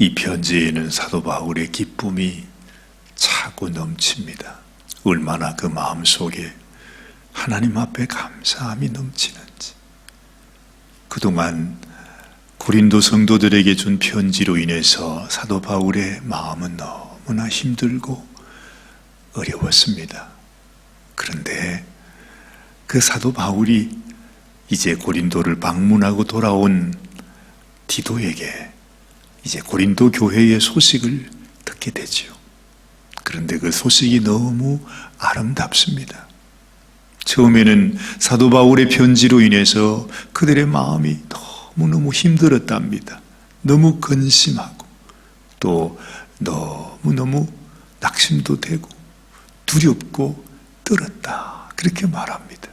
이 편지에는 사도 바울의 기쁨이 차고 넘칩니다. 얼마나 그 마음 속에 하나님 앞에 감사함이 넘치는지. 그동안 고린도 성도들에게 준 편지로 인해서 사도 바울의 마음은 너무나 힘들고 어려웠습니다. 그런데 그 사도 바울이 이제 고린도를 방문하고 돌아온 디도에게 이제 고린도 교회의 소식을 듣게 되지요. 그런데 그 소식이 너무 아름답습니다. 처음에는 사도 바울의 편지로 인해서 그들의 마음이 너무너무 힘들었답니다. 너무 근심하고 또 너무너무 낙심도 되고 두렵고 떨었다. 그렇게 말합니다.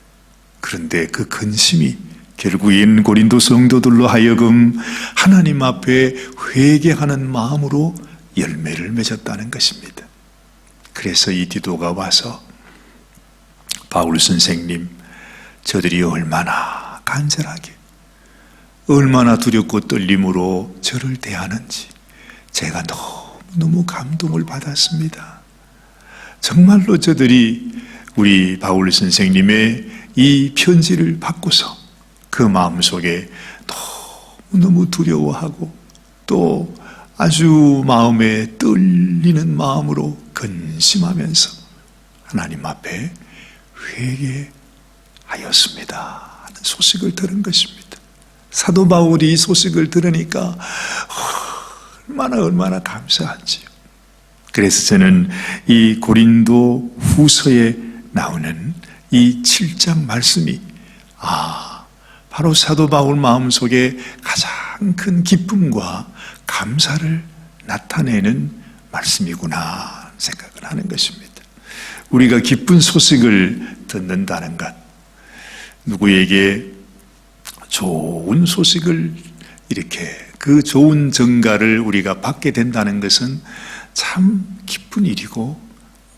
그런데 그 근심이 결국엔 고린도 성도들로 하여금 하나님 앞에 회개하는 마음으로 열매를 맺었다는 것입니다. 그래서 이 디도가 와서 바울 선생님, 저들이 얼마나 간절하게, 얼마나 두렵고 떨림으로 저를 대하는지 제가 너무너무 감동을 받았습니다. 정말로 저들이 우리 바울 선생님의 이 편지를 받고서 그 마음 속에 너무너무 두려워하고 또 아주 마음에 떨리는 마음으로 근심하면서 하나님 앞에 회개하였습니다. 하는 소식을 들은 것입니다. 사도 바울이 이 소식을 들으니까 얼마나 얼마나 감사한지요. 그래서 저는 이 고린도 후서에 나오는 이 7장 말씀이 아 바로 사도 바울 마음속에 가장 큰 기쁨과 감사를 나타내는 말씀이구나 생각을 하는 것입니다. 우리가 기쁜 소식을 듣는다는 것, 누구에게 좋은 소식을 이렇게 그 좋은 정가를 우리가 받게 된다는 것은 참 기쁜 일이고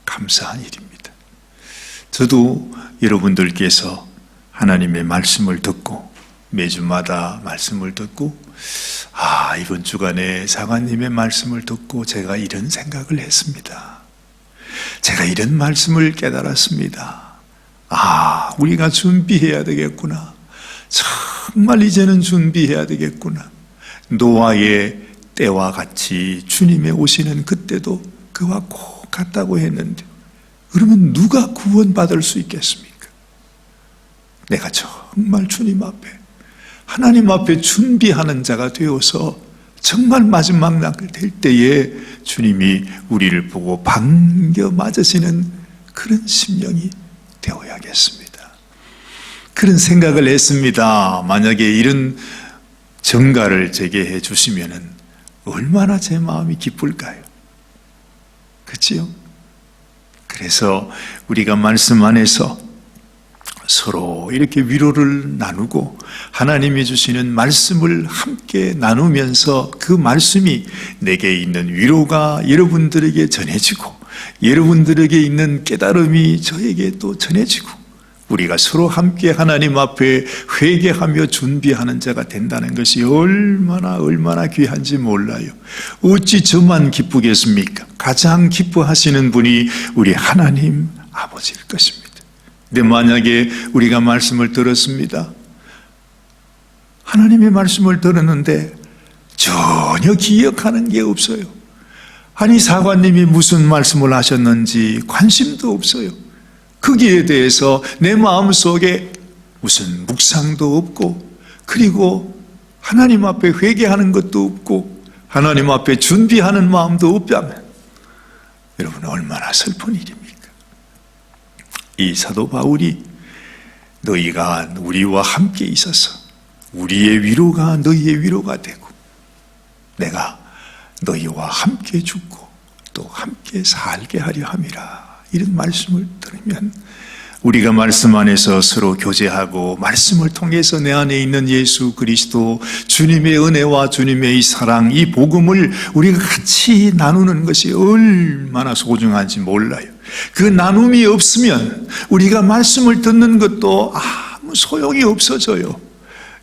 감사한 일입니다. 저도 여러분들께서 하나님의 말씀을 듣고 매주마다 말씀을 듣고 아 이번 주간에 사관님의 말씀을 듣고 제가 이런 생각을 했습니다. 제가 이런 말씀을 깨달았습니다. 아 우리가 준비해야 되겠구나. 정말 이제는 준비해야 되겠구나. 노아의 때와 같이 주님의 오시는 그때도 그와 꼭 같다고 했는데 그러면 누가 구원받을 수 있겠습니까? 내가 정말 주님 앞에 하나님 앞에 준비하는 자가 되어서 정말 마지막 날될 때에 주님이 우리를 보고 반겨 맞으시는 그런 심령이 되어야겠습니다. 그런 생각을 했습니다. 만약에 이런 정가를 제게 해 주시면은 얼마나 제 마음이 기쁠까요? 그치요? 그래서 우리가 말씀 안에서 서로 이렇게 위로를 나누고 하나님이 주시는 말씀을 함께 나누면서 그 말씀이 내게 있는 위로가 여러분들에게 전해지고 여러분들에게 있는 깨달음이 저에게 또 전해지고 우리가 서로 함께 하나님 앞에 회개하며 준비하는 자가 된다는 것이 얼마나 얼마나 귀한지 몰라요. 어찌 저만 기쁘겠습니까? 가장 기뻐하시는 분이 우리 하나님 아버지일 것입니다. 근데 만약에 우리가 말씀을 들었습니다. 하나님의 말씀을 들었는데 전혀 기억하는 게 없어요. 아니 사관님이 무슨 말씀을 하셨는지 관심도 없어요. 거기에 대해서 내 마음 속에 무슨 묵상도 없고 그리고 하나님 앞에 회개하는 것도 없고 하나님 앞에 준비하는 마음도 없다면 여러분 얼마나 슬픈 일입니까? 이 사도 바울이 너희가 우리와 함께 있어서 우리의 위로가 너희의 위로가 되고 내가 너희와 함께 죽고 또 함께 살게 하려 함이라 이런 말씀을 들으면 우리가 말씀 안에서 서로 교제하고 말씀을 통해서 내 안에 있는 예수 그리스도 주님의 은혜와 주님의 이 사랑 이 복음을 우리가 같이 나누는 것이 얼마나 소중한지 몰라요. 그 나눔이 없으면 우리가 말씀을 듣는 것도 아무 소용이 없어져요.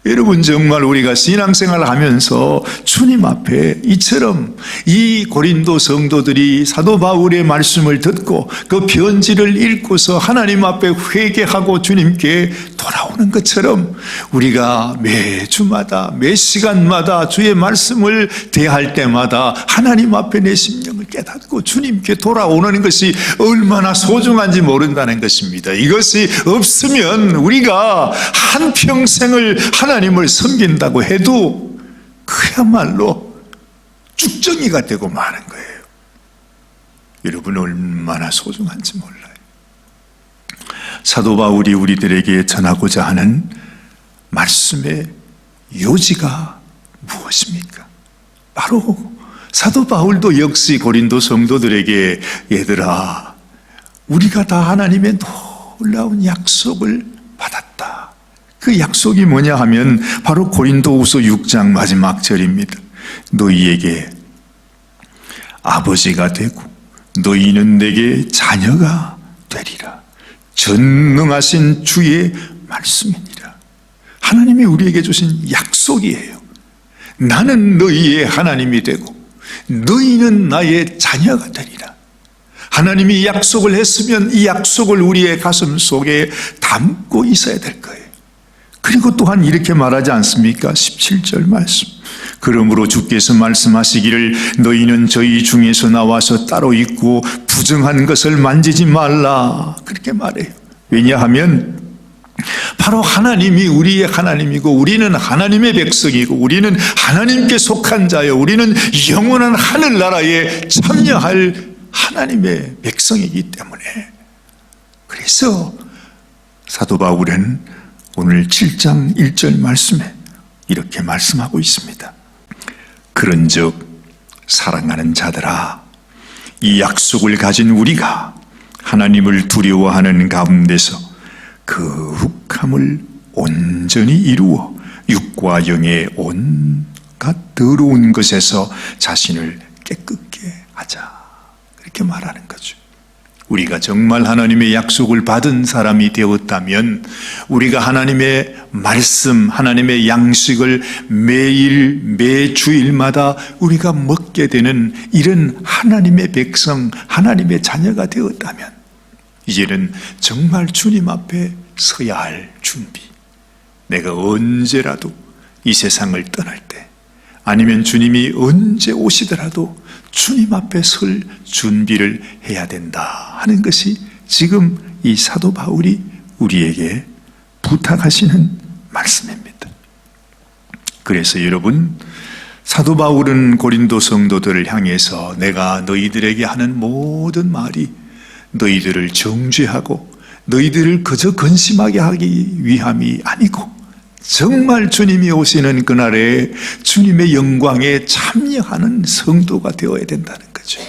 여러분 정말 우리가 신앙생활을 하면서 주님 앞에 이처럼 이 고린도 성도들이 사도 바울의 말씀을 듣고 그 편지를 읽고서 하나님 앞에 회개하고 주님께 돌아오는 것처럼 우리가 매 주마다 매 시간마다 주의 말씀을 대할 때마다 하나님 앞에 내 심령을 깨닫고 주님께 돌아오는 것이 얼마나 소중한지 모른다는 것입니다. 이것이 없으면 우리가 한 평생을 하나 님을 섬긴다고 해도 그야말로 쭉정이가 되고 마는 거예요. 여러분 얼마나 소중한지 몰라요. 사도 바울이 우리들에게 전하고자 하는 말씀의 요지가 무엇입니까? 바로 사도 바울도 역시 고린도 성도들에게 얘들아 우리가 다 하나님의 놀라운 약속을. 그 약속이 뭐냐 하면 바로 고린도후서 6장 마지막 절입니다. 너희에게 아버지가 되고 너희는 내게 자녀가 되리라. 전능하신 주의 말씀이니라. 하나님이 우리에게 주신 약속이에요. 나는 너희의 하나님이 되고 너희는 나의 자녀가 되리라. 하나님이 약속을 했으면 이 약속을 우리의 가슴 속에 담고 있어야 될 거예요. 그리고 또한 이렇게 말하지 않습니까? 17절 말씀. 그러므로 주께서 말씀하시기를 너희는 저희 중에서 나와서 따로 있고 부정한 것을 만지지 말라. 그렇게 말해요. 왜냐하면 바로 하나님이 우리의 하나님이고 우리는 하나님의 백성이고 우리는 하나님께 속한 자요. 우리는 영원한 하늘나라에 참여할 하나님의 백성이기 때문에 그래서 사도 바울은 오늘 7장 1절 말씀에 이렇게 말씀하고 있습니다. 그런즉 사랑하는 자들아 이 약속을 가진 우리가 하나님을 두려워하는 가운데서 그 흑함을 온전히 이루어 육과 영의 온갖 더러운 것에서 자신을 깨끗게 하자. 그렇게 말하는 거죠. 우리가 정말 하나님의 약속을 받은 사람이 되었다면 우리가 하나님의 말씀, 하나님의 양식을 매일, 매주일마다 우리가 먹게 되는 이런 하나님의 백성, 하나님의 자녀가 되었다면 이제는 정말 주님 앞에 서야 할 준비. 내가 언제라도 이 세상을 떠날 때 아니면 주님이 언제 오시더라도 주님 앞에 설 준비를 해야 된다 하는 것이 지금 이 사도 바울이 우리에게 부탁하시는 말씀입니다. 그래서 여러분, 사도 바울은 고린도 성도들을 향해서 내가 너희들에게 하는 모든 말이 너희들을 정죄하고 너희들을 그저 근심하게 하기 위함이 아니고 정말 주님이 오시는 그날에 주님의 영광에 참여하는 성도가 되어야 된다는 거죠.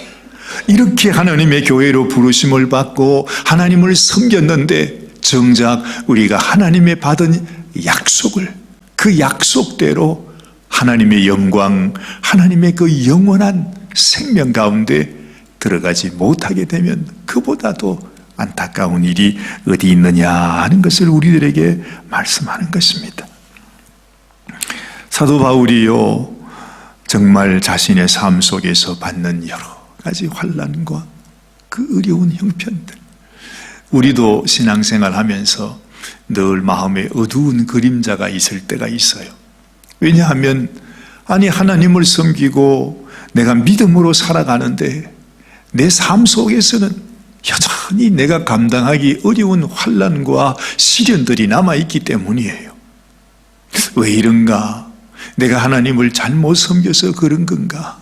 이렇게 하나님의 교회로 부르심을 받고 하나님을 섬겼는데 정작 우리가 하나님의 받은 약속을 그 약속대로 하나님의 영광, 하나님의 그 영원한 생명 가운데 들어가지 못하게 되면 그보다도 안타까운 일이 어디 있느냐 하는 것을 우리들에게 말씀하는 것입니다. 사도 바울이요 정말 자신의 삶 속에서 받는 여러 가지 환란과 그 어려운 형편들 우리도 신앙생활 하면서 늘 마음에 어두운 그림자가 있을 때가 있어요. 왜냐하면 아니 하나님을 섬기고 내가 믿음으로 살아가는데 내 삶 속에서는 여전히 내가 감당하기 어려운 환란과 시련들이 남아 있기 때문이에요. 왜 이런가? 내가 하나님을 잘못 섬겨서 그런 건가?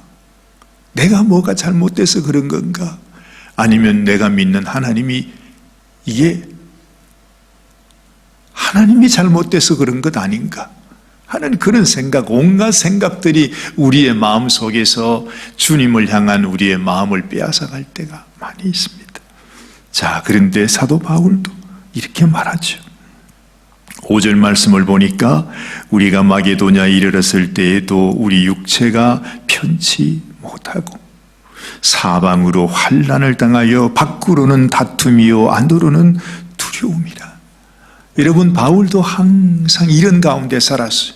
내가 뭐가 잘못돼서 그런 건가? 아니면 내가 믿는 하나님이 이게 하나님이 잘못돼서 그런 것 아닌가? 하는 그런 생각, 온갖 생각들이 우리의 마음 속에서 주님을 향한 우리의 마음을 빼앗아갈 때가 많이 있습니다. 자, 그런데 사도 바울도 이렇게 말하죠. 5절 말씀을 보니까 우리가 마게도냐 이르렀을 때에도 우리 육체가 편치 못하고 사방으로 환란을 당하여 밖으로는 다툼이요 안으로는 두려움이라. 여러분, 바울도 항상 이런 가운데 살았어요.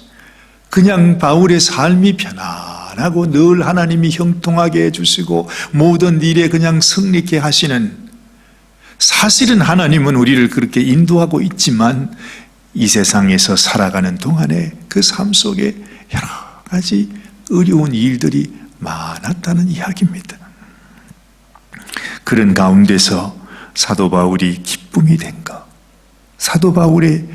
그냥 바울의 삶이 편안하고 늘 하나님이 형통하게 해주시고 모든 일에 그냥 승리케 하시는 사실은 하나님은 우리를 그렇게 인도하고 있지만 이 세상에서 살아가는 동안에 그 삶 속에 여러 가지 어려운 일들이 많았다는 이야기입니다. 그런 가운데서 사도 바울이 기쁨이 된 것. 사도 바울의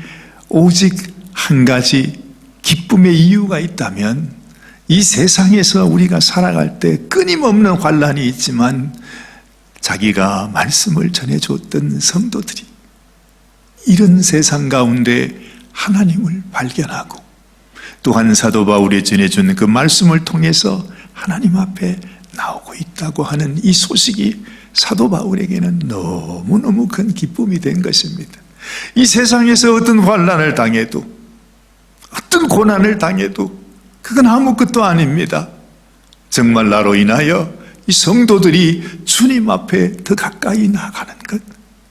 오직 한 가지 기쁨의 이유가 있다면 이 세상에서 우리가 살아갈 때 끊임없는 환란이 있지만 자기가 말씀을 전해줬던 성도들이 이런 세상 가운데 하나님을 발견하고 또한 사도 바울이 전해준 그 말씀을 통해서 하나님 앞에 나오고 있다고 하는 이 소식이 사도 바울에게는 너무너무 큰 기쁨이 된 것입니다. 이 세상에서 어떤 환란을 당해도 어떤 고난을 당해도 그건 아무것도 아닙니다. 정말 나로 인하여 이 성도들이 주님 앞에 더 가까이 나가는 것,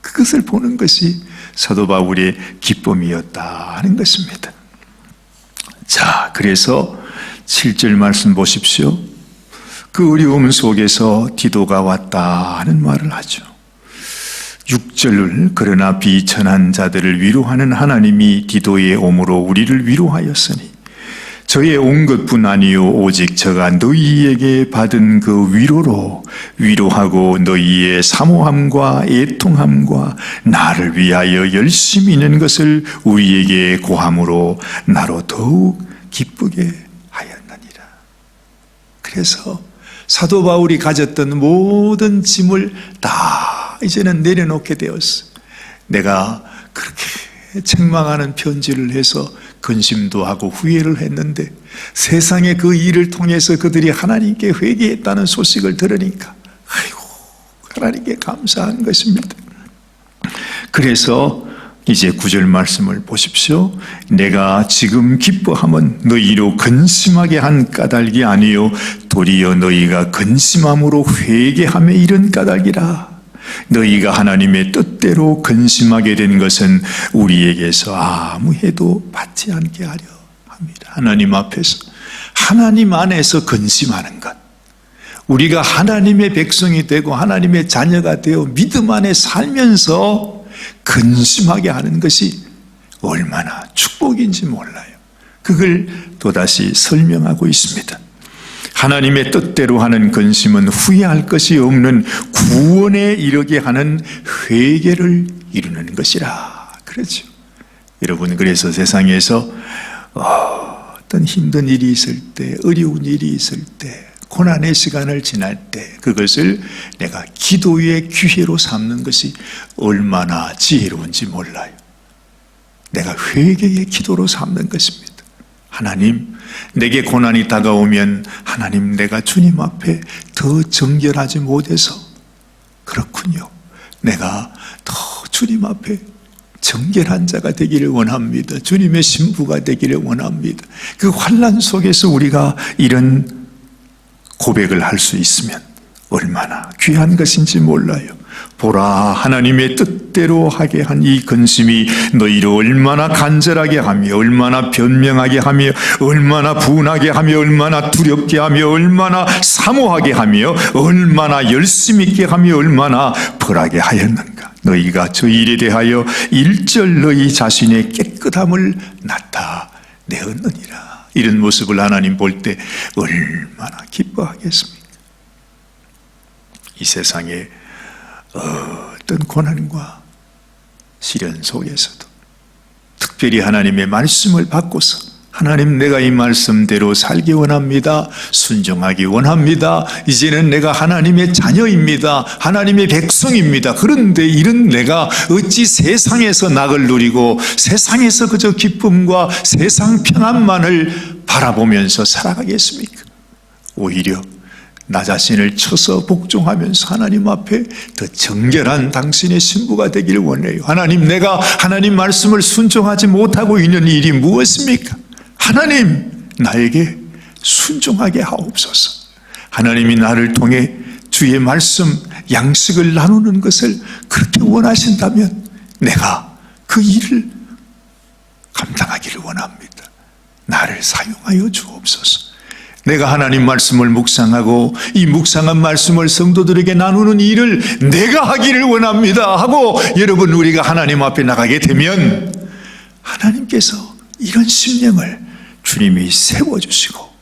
그것을 보는 것이 사도 바울의 기쁨이었다 하는 것입니다. 자, 그래서 7절 말씀 보십시오. 그 어려움 속에서 디도가 왔다 하는 말을 하죠. 6절 그러나 비천한 자들을 위로하는 하나님이 디도의 옴으로 우리를 위로하였으니 저의 온 것뿐 아니요 오직 저가 너희에게 받은 그 위로로 위로하고 너희의 사모함과 애통함과 나를 위하여 열심히 있는 것을 우리에게 고함으로 나로 더욱 기쁘게 하였느니라. 그래서 사도 바울이 가졌던 모든 짐을 다 이제는 내려놓게 되었어. 내가 그렇게 책망하는 편지를 해서 근심도 하고 후회를 했는데 세상의 그 일을 통해서 그들이 하나님께 회개했다는 소식을 들으니까 아이고 하나님께 감사한 것입니다. 그래서 이제 구절 말씀을 보십시오. 내가 지금 기뻐함은 너희로 근심하게 한 까닭이 아니요 도리어 너희가 근심함으로 회개함에 이른 까닭이라. 너희가 하나님의 뜻대로 근심하게 된 것은 우리에게서 아무 해도 받지 않게 하려 합니다. 하나님 앞에서 하나님 안에서 근심하는 것. 우리가 하나님의 백성이 되고 하나님의 자녀가 되어 믿음 안에 살면서 근심하게 하는 것이 얼마나 축복인지 몰라요. 그걸 또다시 설명하고 있습니다. 하나님의 뜻대로 하는 근심은 후회할 것이 없는 구원에 이르게 하는 회개를 이루는 것이라. 그렇죠. 여러분, 그래서 세상에서 어떤 힘든 일이 있을 때, 어려운 일이 있을 때, 고난의 시간을 지날 때, 그것을 내가 기도의 기회로 삼는 것이 얼마나 지혜로운지 몰라요. 내가 회개의 기도로 삼는 것입니다. 하나님, 내게 고난이 다가오면 하나님 내가 주님 앞에 더 정결하지 못해서 그렇군요. 내가 더 주님 앞에 정결한 자가 되기를 원합니다. 주님의 신부가 되기를 원합니다. 그 환란 속에서 우리가 이런 고백을 할 수 있으면 얼마나 귀한 것인지 몰라요. 보라 하나님의 뜻대로 하게 한 이 근심이 너희를 얼마나 간절하게 하며 얼마나 변명하게 하며 얼마나 분하게 하며 얼마나 두렵게 하며 얼마나 사모하게 하며 얼마나 열심 있게 하며 얼마나 벌하게 하였는가. 너희가 저 일에 대하여 일절 너희 자신의 깨끗함을 나타내었느니라. 이런 모습을 하나님 볼 때 얼마나 기뻐하겠습니까? 이 세상에 어떤 고난과 시련 속에서도 특별히 하나님의 말씀을 받고서 하나님 내가 이 말씀대로 살기 원합니다. 순종하기 원합니다. 이제는 내가 하나님의 자녀입니다. 하나님의 백성입니다. 그런데 이런 내가 어찌 세상에서 낙을 누리고 세상에서 그저 기쁨과 세상 평안만을 바라보면서 살아가겠습니까? 오히려 나 자신을 쳐서 복종하면서 하나님 앞에 더 정결한 당신의 신부가 되기를 원해요. 하나님, 내가 하나님 말씀을 순종하지 못하고 있는 일이 무엇입니까? 하나님, 나에게 순종하게 하옵소서. 하나님이 나를 통해 주의 말씀, 양식을 나누는 것을 그렇게 원하신다면 내가 그 일을 감당하기를 원합니다. 나를 사용하여 주옵소서. 내가 하나님 말씀을 묵상하고 이 묵상한 말씀을 성도들에게 나누는 일을 내가 하기를 원합니다 하고 여러분 우리가 하나님 앞에 나가게 되면 하나님께서 이런 심령을 주님이 세워주시고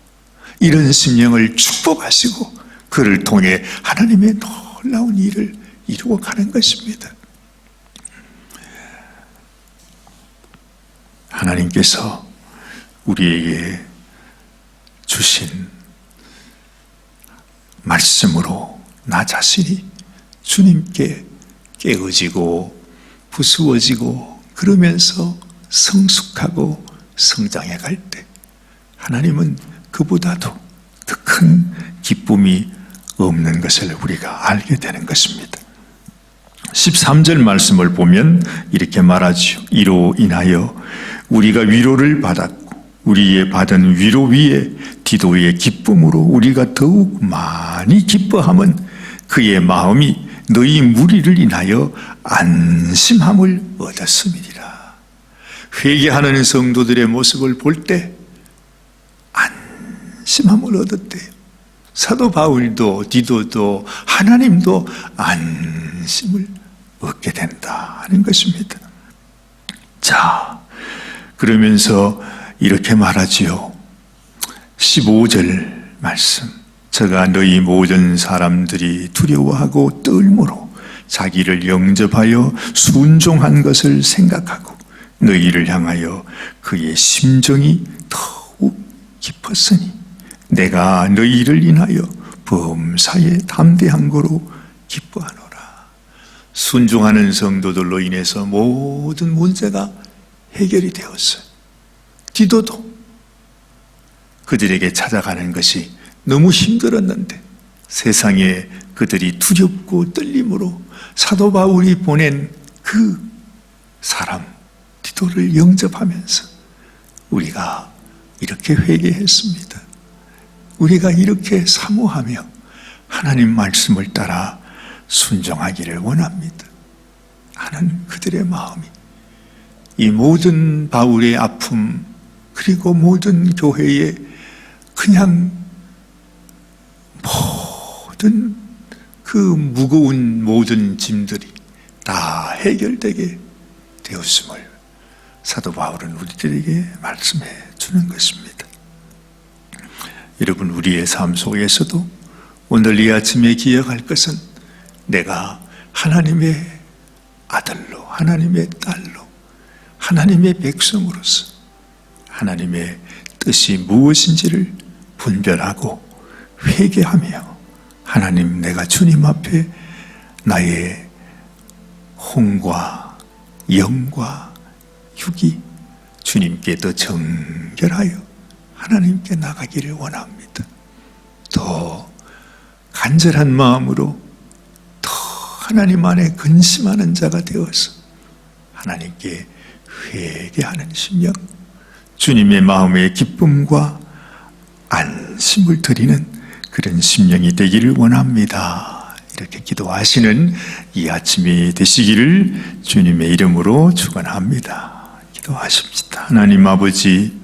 이런 심령을 축복하시고 그를 통해 하나님의 놀라운 일을 이루어 가는 것입니다. 하나님께서 우리에게 주신 말씀으로 나 자신이 주님께 깨어지고 부수어지고 그러면서 성숙하고 성장해 갈 때 하나님은 그보다도 더 큰 기쁨이 없는 것을 우리가 알게 되는 것입니다. 13절 말씀을 보면 이렇게 말하죠. 이로 인하여 우리가 위로를 받았고 우리의 받은 위로 위에 디도의 기쁨으로 우리가 더욱 많이 기뻐함은 그의 마음이 너희 무리를 인하여 안심함을 얻었음이니라. 회개하는 성도들의 모습을 볼 때 안심함을 얻었대요. 사도 바울도 디도도 하나님도 안심을 얻게 된다 하는 것입니다. 자, 그러면서 이렇게 말하지요. 15절 말씀. 저가 너희 모든 사람들이 두려워하고 떨므로 자기를 영접하여 순종한 것을 생각하고 너희를 향하여 그의 심정이 더욱 깊었으니 내가 너희를 인하여 범사에 담대한 거로 기뻐하노라. 순종하는 성도들로 인해서 모든 문제가 해결이 되었어요. 디도도 그들에게 찾아가는 것이 너무 힘들었는데 세상에 그들이 두렵고 떨림으로 사도 바울이 보낸 그 사람 디도를 영접하면서 우리가 이렇게 회개했습니다. 우리가 이렇게 사모하며 하나님 말씀을 따라 순종하기를 원합니다. 하는 그들의 마음이 이 모든 바울의 아픔 그리고 모든 교회의 그냥 모든 그 무거운 모든 짐들이 다 해결되게 되었음을 사도 바울은 우리들에게 말씀해 주는 것입니다. 여러분 우리의 삶 속에서도 오늘 이 아침에 기억할 것은 내가 하나님의 아들로 하나님의 딸로 하나님의 백성으로서 하나님의 뜻이 무엇인지를 분별하고 회개하며 하나님 내가 주님 앞에 나의 혼과 영과 육이 주님께 더 정결하여 하나님께 나가기를 원합니다. 더 간절한 마음으로 더 하나님 안에 근심하는 자가 되어서 하나님께 회개하는 심령, 주님의 마음의 기쁨과 안심을 드리는 그런 심령이 되기를 원합니다. 이렇게 기도하시는 이 아침이 되시기를 주님의 이름으로 축원합니다. 기도하십시다. 하나님 아버지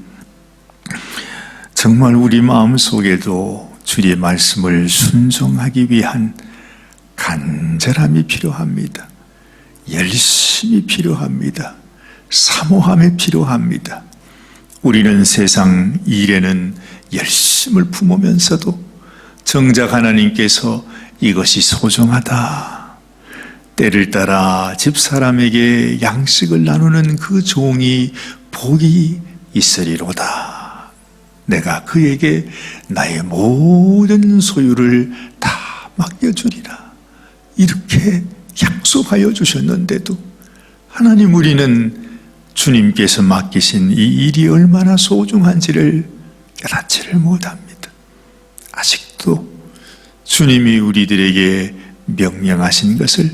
정말 우리 마음 속에도 주의 말씀을 순종하기 위한 간절함이 필요합니다. 열심이 필요합니다. 사모함이 필요합니다. 우리는 세상 일에는 열심을 품으면서도 정작 하나님께서 이것이 소중하다. 때를 따라 집사람에게 양식을 나누는 그 종이 복이 있으리로다. 내가 그에게 나의 모든 소유를 다 맡겨주리라. 이렇게 약속하여 주셨는데도 하나님 우리는 주님께서 맡기신 이 일이 얼마나 소중한지를 깨닫지를 못합니다. 아직도 주님이 우리들에게 명령하신 것을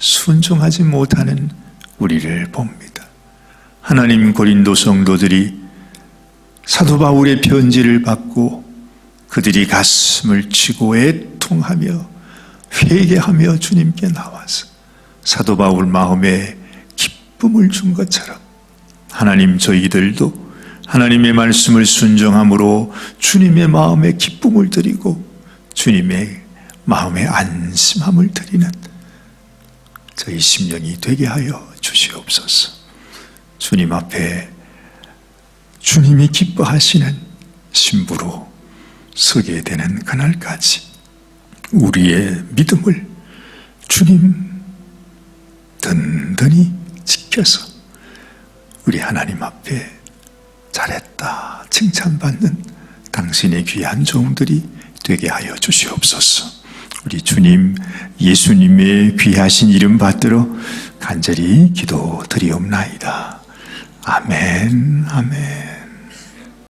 순종하지 못하는 우리를 봅니다. 하나님 고린도 성도들이 사도 바울의 편지를 받고 그들이 가슴을 치고 애통하며 회개하며 주님께 나와서 사도 바울 마음에 기쁨을 준 것처럼 하나님 저희들도 하나님의 말씀을 순종함으로 주님의 마음에 기쁨을 드리고 주님의 마음에 안심함을 드리는 저희 심령이 되게 하여 주시옵소서. 주님 앞에 주님이 기뻐하시는 신부로 서게 되는 그날까지 우리의 믿음을 주님 든든히 지켜서 우리 하나님 앞에 잘했다 칭찬받는 당신의 귀한 종들이 되게 하여 주시옵소서. 우리 주님 예수님의 귀하신 이름 받들어 간절히 기도드리옵나이다. 아멘, 아멘.